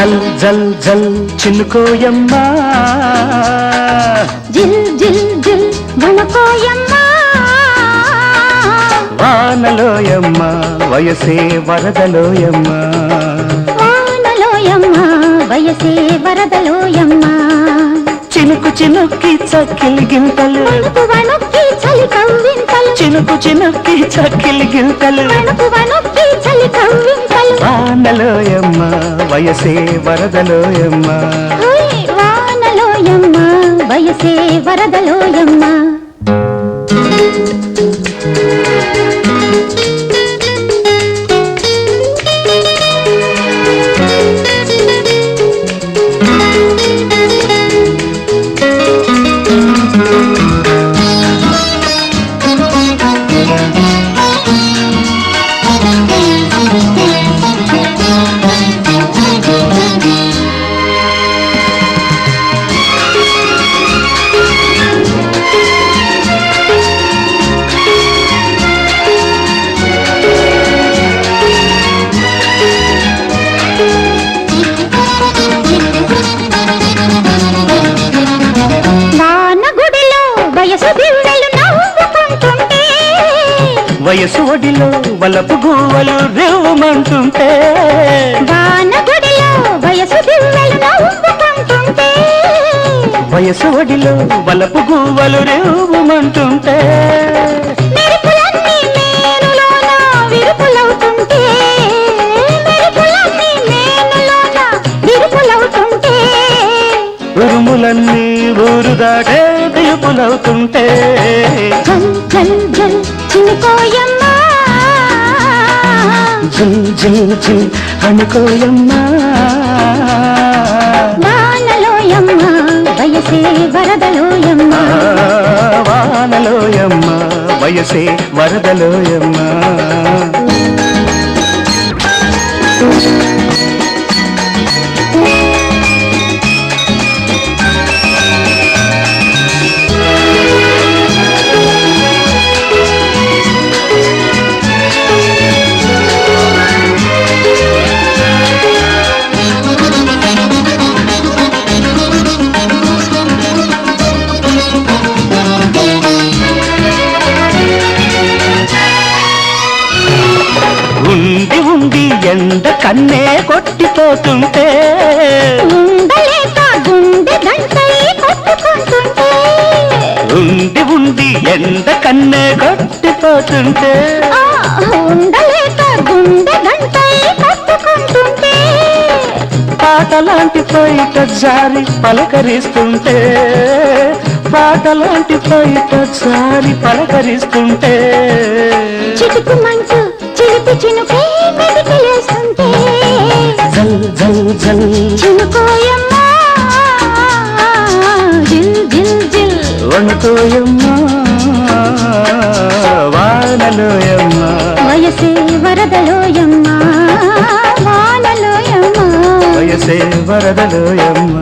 జల్ జల్ జల్ చిన్నుకోయమ్మా జిల్ జిల్ జిల్ వణకోయమ్మా వానలోయమ్మ వయసే వరదలోయమ్మ. వానలోయమ్మా వయసే వరదలోయమ్మా. చినుకు చినుక్కి చక్కిలి గింతలు. వణుకు వణుక్కి చలి కవ్వింతలు. చినుకు చినుక్కి చక్కిలి గింతలు. వణుకు వణుక్కి చలి కవ్వింతలు. వానలోయమ్మ వయసే వరదలోయమ్మ. ఓయ్ వానలోయమ్మా వయసే వరదలోయమ్మా. వయసు ఒడిలో వలపు గువ్వలు రేవమంటుంటే. వయసు ఒడిలో వలపు గువ్వలు రేవమంటుంటే. ఉరుములన్నీ ఊరు దాటే పిలుపులవుతుంటే జల్ జల్ జల్ అనుకోయమ్మా. వానలోయమ్మా వయసే వరదలోయమ్మా. వానలోయమ్మ వయసే వరదలోయమ్మ. ఎండ కన్నే కొట్టిపోతుంటే. ఉండి ఉండి ఎండ కన్నే కొట్టిపోతుంటే. పాటలాంటి పైట జారి పలకరిస్తుంటే. పాటలాంటి పైట జారి పలకరిస్తుంటే. చిటుకుమంటూ చిలిపి చినుకే చినుకోయమ్మా జిల్ జిల్ జిల్. వణుకోయమ్మా వానలోయమ్మా. వయసే వరదలోయమ్మా వానలోయమ్మా. వయసే వరదలోయమ్మా.